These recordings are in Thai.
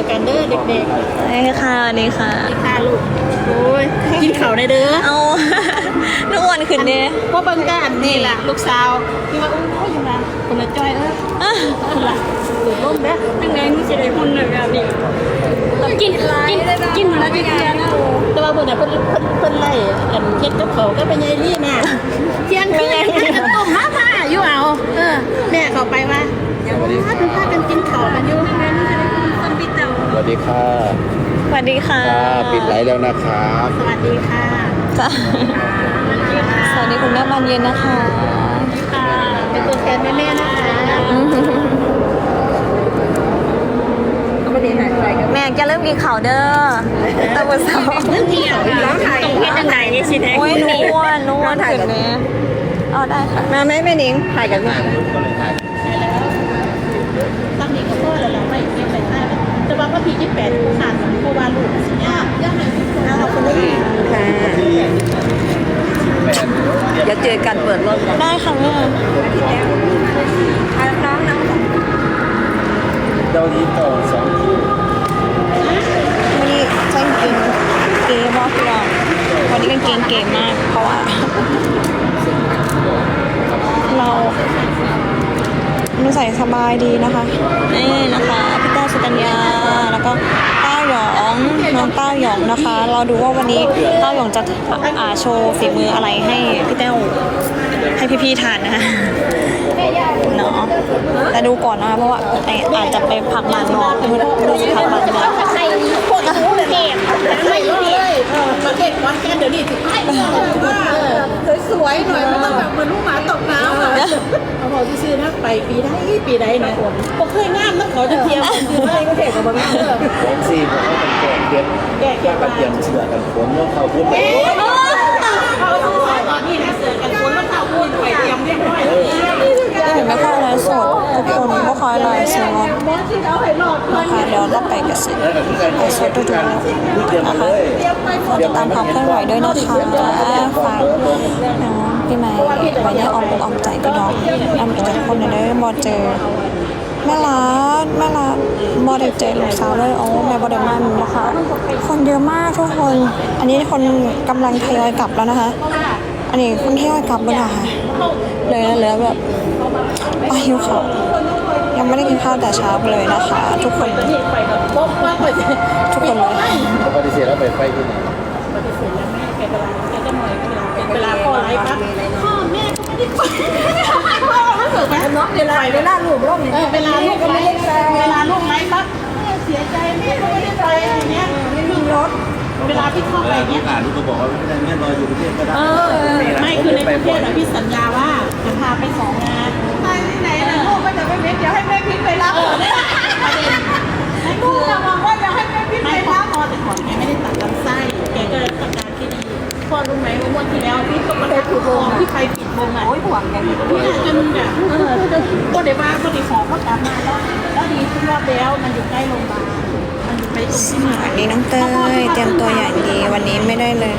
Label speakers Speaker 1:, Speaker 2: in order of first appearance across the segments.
Speaker 1: อกันเด้อเด็ก
Speaker 2: ใช่ค่ะสวัสดีค่ะ
Speaker 1: ๆค่ะลูก โอ้ย กินข้าวในเด้อ
Speaker 2: เอาน้องอ้วนขึ้นเนี่ย
Speaker 1: พ่อเบิ่งก็อันนี้ล่ะ ลูกสาวที่ว่าอุ้ยอยู่นะคนละจ้อยเออคนละถูกล้มเด้อยังไงมึงสิได้หุ่นแบบนี้กินกินกินมาแล้วกินเดือนแต่ว่าเพิ่นน่ะเพิ่นเพิ่นเพิ่นไล่อันเฮ็ดกับเขาวก็เป็นยายลี่น่ะเที่ยงคืนต้มมาม่าอยู่เอา เออแม่เข้าไปว่าอย่าว่าเพิ่นพากันกินข้าวกันอยู่
Speaker 3: วัสดีค่ะ
Speaker 2: สวัสดีค่ะ
Speaker 3: ค่ะปิดไลฟ์แล้วนะครับ
Speaker 1: สวัสดีค่ะ
Speaker 2: ค่ะ
Speaker 1: สวัสดีค่ะ
Speaker 2: สวัสดีคุณแม่บานเย็นนะคะ
Speaker 1: ค่ะเป็นตัวแทนแม่ๆนะคะ
Speaker 2: แม่จะเริ่มกินข่าวเด้อตะวันเสาร์
Speaker 1: เรื่องเที่ยวร้องไห้ตรงเพชรจังไหนนี่สิแท้
Speaker 2: โอ้ยหนูอ้วนหนูอ้วนขึ้นเนี่ยเอาได้ค่ะ
Speaker 4: มาไหมแม่นิ้งถ่ายกันมา
Speaker 1: ตั้งนี่ก็พ่อแล้วเราไม่เก็บใส่ใต้แต่ว่าพระพี ที่แปดขาดเพราะว่าลูกสิเนี่ยขอบคุณค่ะ
Speaker 4: ค่ะเดี๋ยวเจอกันเปิดรถ
Speaker 2: ได้ค่ะแม่
Speaker 4: น้องน้อง
Speaker 3: เจ้านี้ต่อสองคิว
Speaker 2: วันนี้ใส่กางเกงเก๋มากพี่น้องวันนี้กางเกงเก๋มาก เพราะว่าเราหนูใส่สบายดีนะคะ นี่นะคะพี่ต้า สุกัญญาแล้วก็เต้าหยองน้องเต้าหยองนะคะ เราดูว่าวันนี้เต้าหยองจะอาโชว์ฝีมืออะไรให้พี่เต้าให้พี่ๆทานนะคะ ดูก่อนนะคะเพราะว่าไอ้อาจจะไปพักร้านนอกไม่รู้จะพักร้านนอก
Speaker 1: ใครพวกรู้เลยเนี่ยไม่รู้เลยประเทศคอนแกนเดี๋ยวนี้ถึงไอ้สวยๆหน่อยไม่ต้องแบบเหมือนลูกหมาตกน้ำอะเขาบอกซื้อๆนะไปปีได้ปีใดนะผมเคยงามนะขอจะเที่ยวซื้ออะไรก็เด็กกับบางที
Speaker 3: แท็กซี่ผมก็เป็นแกงเก็บ
Speaker 1: แก่แก่
Speaker 3: กระเทียมเชือกกันฝนว่าเขาพูดไป
Speaker 1: เขาซื้อสายตอนนี้นะเสือกันฝนแล้วเขาพูดไปเตรียมเรียบร้อย
Speaker 2: เห็นไหมคะไลฟ์สดทุกคนก็คอยไลฟ์สดนะคะเดี๋ยวเราไปกันสิ
Speaker 3: แล้วก็คือการ
Speaker 2: ไลฟ์สดทุกๆ
Speaker 3: พูดเตรียมมา
Speaker 2: นะคะติดตามความเคลื่อนไหวด้วยนะคะฝากน้องพี่ไม้ไว้ในออมออมใจพี่น้องนำอีกจากคนในเด้อบอเจอแม่รัดแม่รัดบอได้เจอลูกสาวเลยโอ้แม่บอได้มามีนะคะคนเยอะมากทุกคน อันนี้คนกำลังทยอยกลับแล้วนะคะ อันนี้คนทยอยกลับแล้วนะคะเลยเหลือแบบ ไปหิวเขาวยังไม่ได้กินข้าวแต่เช้าเลยนะคะ ทุกคน
Speaker 1: นี่ไปกับบ๊อบว่าไป
Speaker 2: ทุกคนเลย
Speaker 3: เขาปฏิเสธแล้วไปไฟที่ไหน
Speaker 1: ปฏิเสธแล้วแม่แกเวลาแกจะหน่อยเวลาพ่อไลฟ์ปั๊บพ่อแม่ก็ไม่ได้ไปพ่อรู้สึกไหมเนาะเวลาเวลาลูกร้องเวลาลูกไลฟ์เวลาลูกไลฟ์ปั๊บเสียใจแม่ก็ไม่ได้ไปอย่างเงี้ยไม่มีรถเวลาพี่เข้า
Speaker 3: เว
Speaker 1: ไป
Speaker 3: ลา
Speaker 1: เงี้
Speaker 3: ที่
Speaker 1: ย
Speaker 3: อ่านลูกก็บอกว่าไม่ได้แม่รออยู่ประเทศก็ได้
Speaker 1: เออไม่คือในประเทศอะพี่สัญญาว่าจะพาไปสองงาน ไปที่ไหนนะลูกก็จะไปเม็ดเดี๋ยวให้แม่พิมไปรับลูกจะบอกว่าจะให้แม่พิมไปรับพอแต่ก่อนแกไม่ได้ตัดลำไส้แกก็เลยประการที่ดีพ่อรู้ไหมว่างวดที่แล้วพี่ก็มาถูกวงที่ใครปิดวงอะโอ้ยห่วงแกันพี่จนแบบเออก็เดี๋ยวว่าก็ติดของก็กลับมาแล้วแล้วดีที่รอบแล้วมันอยู่ใกล้โรงพยาบาลมันอยู่ไปตรง
Speaker 2: สวัสดีน้องเตยเตรียมตัวอย่างดีวันนี้ไม่ได้เลย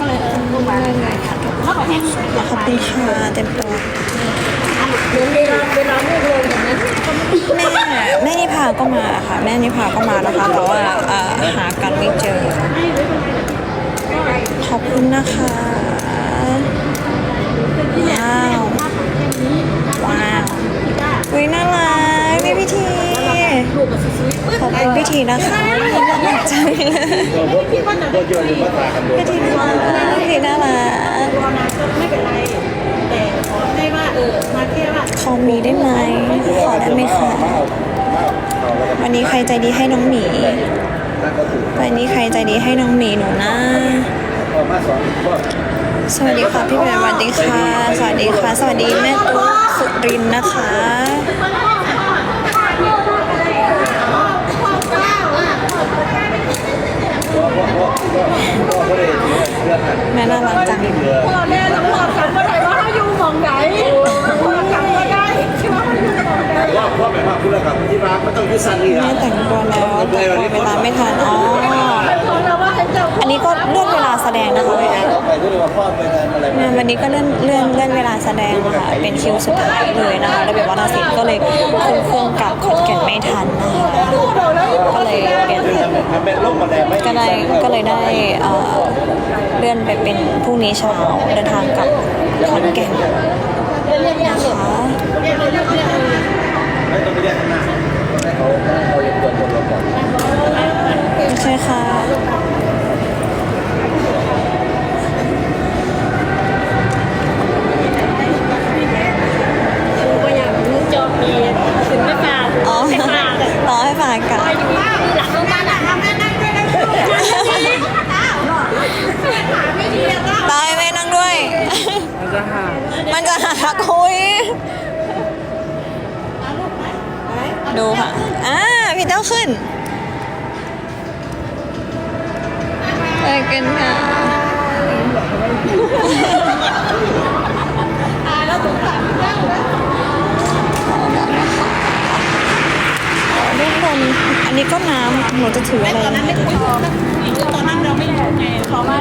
Speaker 1: ก็เลยเออโรงพยาบาลเลยค่ะแล้วก็แห้ง
Speaker 2: ขอบคุณค่ะเต็มตัว
Speaker 1: เวลาเวลาไม่ลงอย่างนี้
Speaker 2: แม่แม่นิพาก็มาค่ะ แม่นิพาก็มานะคะแต่ว่าหากันไม่เจอ ขอบคุณนะคะว้าวว้าวอุ้ยน่ารักพี่พิธี
Speaker 1: ลูกกับซื้อ
Speaker 2: ขอบคุณพิธีนะคะน่ารักจังเลย
Speaker 3: ก็รถรถยนต์หรือว่าตากันโดน
Speaker 2: พิธีน่ารักพิธีน่ารัก
Speaker 1: ตัวนาก็ไม่เป็นไรแต่ขอให้ว่าเออมาแค่ว่า
Speaker 2: ขอมีได้ไหมขอได้ไหมคะ
Speaker 3: มาเอามาเอาแล้วก็
Speaker 2: วันนี้ใครใจดีให้น้องหมี
Speaker 3: นั่นก็ถูก
Speaker 2: วันนี้ใครใจดีให้น้องหมีหนูนะ
Speaker 3: ออกมาสองก็
Speaker 2: สวัสดีค่ะพี่แหวนสวัสดีค่ะ สวัสดีค่ะ สวัสดีแม่ตุ๊กสุรินทร์นะคะ
Speaker 3: ก็ก็ก็ก็ก็ได้เรื่องนั้น
Speaker 2: แม่น่ารักจัง
Speaker 3: เรือ
Speaker 1: พ่อแม่เราพอกันเมื่อไหร่ว่าเขาอยู่หมองไหนพอกันก็ได้คิดว่าเขาอยู่หมองไหน
Speaker 3: ว่าพ่อแบบว่าคุณกับที่รักไม่ต้องยึดสันนี่
Speaker 2: แม่
Speaker 3: นะ
Speaker 2: แต่งตัวแล้วแต่ตัวเวลาไม่ทันอ๋อ นนี้ก็เลื่อนเวลาแสดงนะคะแม่
Speaker 3: ไปด้วยว่าพ่อไปงานอะไร
Speaker 2: งานวันนี้ก็เลื่อนเลื่อนเลื่อนเวลาแสดงค่ะเป็นคิวสุดท้ายเลยนะคะระเบียบวัฒนศิลป์ก็เลยขึ้นเครื่องกลับขอนแก่นไม่ทันนะคะก็เลยได้ก็เลยได้เอ่อเลื่อนไปเป็นพรุ่งนี้เช้าเดินทางกลับขอนแก่นนะคะ
Speaker 3: ไม่ต้องไกันค่ะ
Speaker 1: ทุ
Speaker 2: กคนอันนี้ก็น้ำหนูจะถืออะไรนะ
Speaker 1: ตอนนั้นเราไม่อยู่ไงเพราะว่า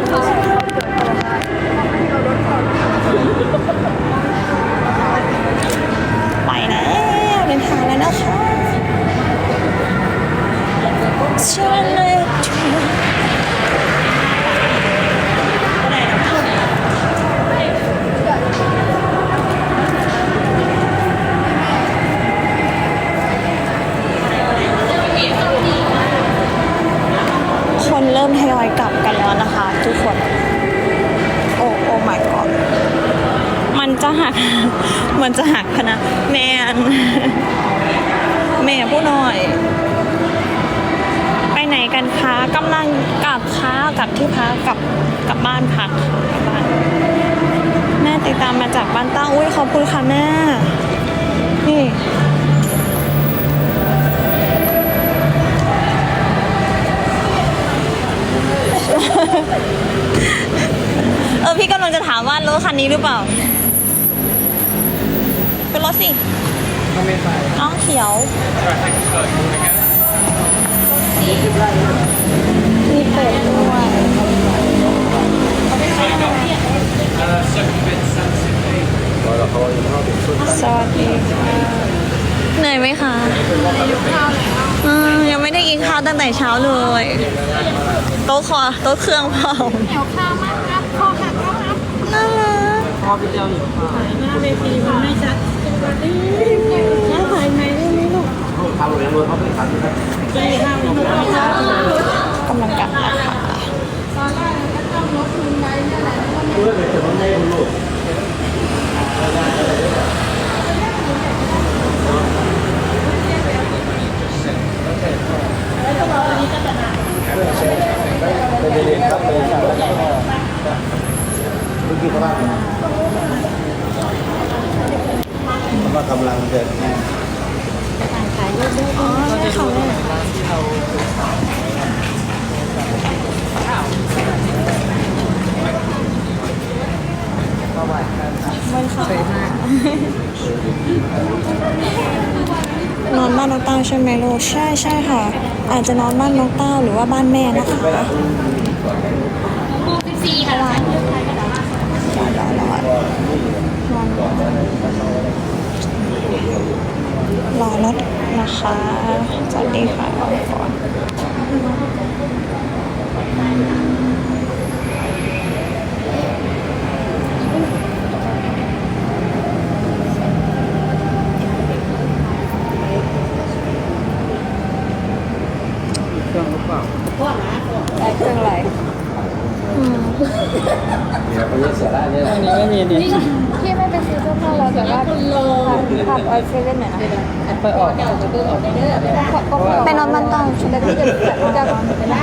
Speaker 2: มันจะหักพนะแมนแม่ผู้หน่อย ไปไหนกันคะกำลังกลับค้ากลับที่พักกลับกลับบ้านพักบบ้านแม่ติดตามมาจากบ้านตั้งอุ้ยขอบคุณค่ะแม่นี่เออพี่กำลังจะถามว่ารถคันนี้หรือเปล่า เป็นรถสิ น้องเขียว มีเป็ดด้วย สวัสดีค่ะเหนื่อยไหมคะอืมยังไม่ได้กินข้าวตั้งแต่เช้าเลย โต๊ะคอโต๊ะเครื่องเผา
Speaker 1: เดี๋ยวข้าวมากครับข้อหักข้อหัก
Speaker 2: น่ารัก
Speaker 1: หน้าเวทีมันไม่ชัด หน้าถ่ายไหมได้ไหมลูก
Speaker 3: ทำโรงเรียนรวมเขาเป็นขันนะครับ
Speaker 1: ใช่ค่ะมีลูกไม่ชัด
Speaker 2: กำลังกลับนะคะ
Speaker 3: เพื่อเป็นคนในคนลูก ไปเรียนครับไปเรียนครับแล้วก็ลูกที่เขาบ้าน ผมว่ากำลังจะ
Speaker 2: อ๋อใช่ค่ะแม่นอนบ้านน้องเต้าใช่ไหมลูกใช่ใช่ค่ะ อาจจะนอนบ้านน้องเต้าหรือว่าบ้านแม่นะคะ
Speaker 1: สี่ค่ะ
Speaker 2: รอรอรอนอน รอรถนะคะสวัสดีค่ะก่อนได้เครื่องอะไรอืม
Speaker 3: เนี่ยเขาเรียกเสียได้เนี่ย
Speaker 2: ที่ไม่ไปซื้อเสื้อผ้าเราแต่ว่า ขับออยเซเว่นหน่อยนะ
Speaker 5: ไปออก
Speaker 2: ไปนอนบ้านตั้งใช่ไหมพี่จะจะ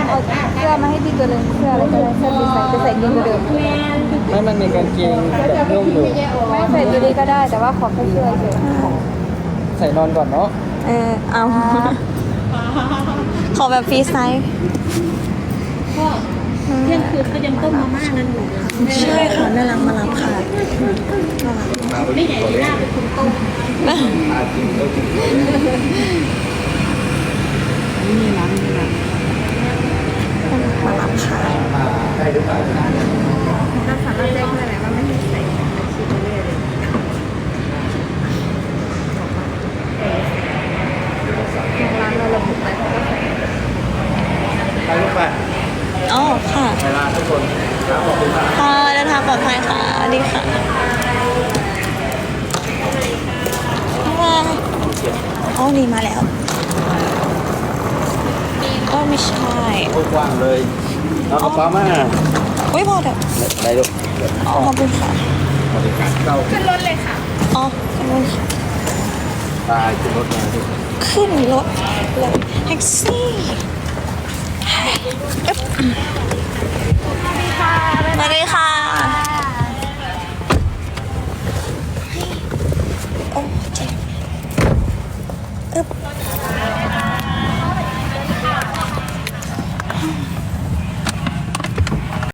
Speaker 2: เอาเสื้อมาให้พี่ตัวนึงเสื้ออะไรก็ได้เสื้อสีใส่จะใส่ยีนเดิม
Speaker 5: ไม่มันมีกางเกงแบบนุ่มอยู่
Speaker 2: ไม่ใส่ตัวนี้ก็ได้แต่ว่าขอแค่เสื้อเฉย
Speaker 5: ใส่นอนก่อนเนาะ
Speaker 2: เออเอาขอแบบฟรีไซส์
Speaker 1: เที่ยงคืนก็ยังต้มมาม่านั้นอยู่
Speaker 2: ใช่ค่ะแม่รังมารับค่ะ
Speaker 1: ไม่ใหญ่หน้าเป็นคนต้ม
Speaker 3: อาจริงก็จริง
Speaker 2: มารับค่ะ
Speaker 3: ให้หรือเปล่า ไปลูกไป ทุกคนครับขอบคุณมาก
Speaker 2: ค่ะเดินทางปลอดภัยค่ะสวัสดีค่ะบ๊ายบายอ๋อ นี่มาแล้วก็ไม่ใช่
Speaker 3: กว้างเลยเอากระเป๋ามา
Speaker 2: อุ้ยพอเถอะ
Speaker 3: ได้ลูก
Speaker 2: อ๋อขอบคุณค่ะ
Speaker 3: บริการเข้า
Speaker 2: อ๋อขอบคุณค่ะ
Speaker 3: ตายขึ้นรถมาลูก
Speaker 2: ขึ้นรถเลยแท็กซี่อึ๊บสวัสดีค่ะ